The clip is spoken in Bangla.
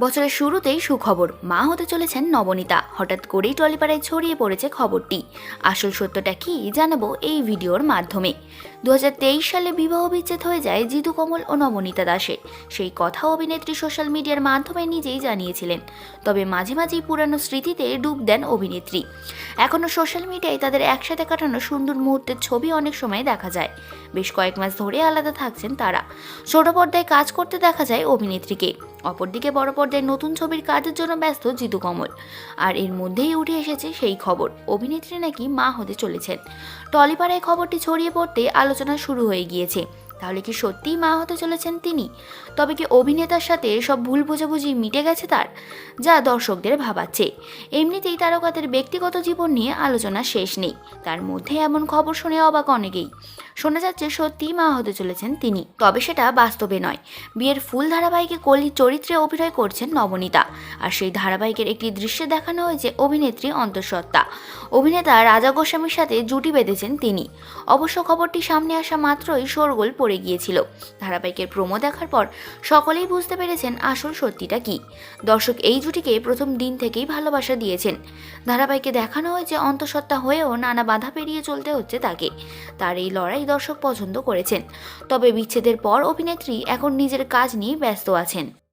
বছরের শুরুতেই সুখবর, মা হতে চলেছেন নবনীতা। হঠাৎ করেই টলিপাড়ায় ছড়িয়ে পড়েছে খবরটি। আসল সত্যটা কি জানাব এই ভিডিওর মাধ্যমে। দু হাজার তেইশ সালে বিবাহ বিচ্ছেদ হয়ে যায় জিতু কমল ও নবনীতা দাসের। সেই কথা অভিনেত্রী সোশ্যাল মিডিয়ার মাধ্যমে নিজেই জানিয়েছিলেন। তবে মাঝে মাঝেই পুরানো স্মৃতিতে ডুব দেন অভিনেত্রী। এখনও সোশ্যাল মিডিয়ায় তাদের একসাথে কাটানো সুন্দর মুহূর্তের ছবি অনেক সময় দেখা যায়। বেশ কয়েক মাস ধরে আলাদা থাকছেন তারা। ছোট পর্দায় কাজ করতে দেখা যায় অভিনেত্রীকে। অপরদিকে বড় পর্দায় নতুন ছবির কাজের জন্য ব্যস্ত জিতু কমল। আর এর মধ্যেই উঠে এসেছে সেই খবর। অভিনেত্রী নাকি মা হতে চলেছেন। টলিপাড়ায় খবরটি ছড়িয়ে পড়তে আলোচনা শুরু হয়ে গিয়েছে। তাহলে কি সত্যিই মা হতে চলেছেন তিনি? তবে কি অভিনেতার সাথে সব ভুল বোঝাবুঝি মিটে গেছে তার? যা দর্শকদের ভাবাচ্ছে। এমনিতেই তারকাদের ব্যক্তিগত জীবন নিয়ে আলোচনা শেষ নেই। তার মধ্যে এমন খবর শুনে অবাক অনেকেই। শোনা যাচ্ছে সত্যিই মা হতে চলেছেন তিনি। তবে সেটা বাস্তবে নয়। বিয়ের ফুল ধারাবাহিকে কলি চরিত্রে অভিনয় করছেন নবনীতা। আর সেই ধারাবাহিকের একটি দৃশ্যে দেখানো হয়েছে অভিনেত্রী অন্তঃসত্ত্বা। অভিনেতা রাজা গোস্বামীর সাথে জুটি বেঁধেছেন তিনি। অবশ্য খবরটি সামনে আসা মাত্রই শোরগোল পড়ে গিয়েছিল। ধারাবাহিকের প্রোমো দেখার পর সকলেই বুঝতে পেরেছেন আসল সত্যিটা কি। দর্শক এই জুটিকে প্রথম দিন থেকেই ভালোবাসা দিয়েছেন। ধারাবাহিকে দেখানো হয়েছে অন্তঃসত্ত্বা হয়েও নানা বাধা পেরিয়ে চলতে হচ্ছে তাকে। তার এই লড়াই দর্শক পছন্দ করেছেন। তবে বিচ্ছেদের পর অভিনেত্রী এখন নিজের কাজ নিয়ে ব্যস্ত আছেন।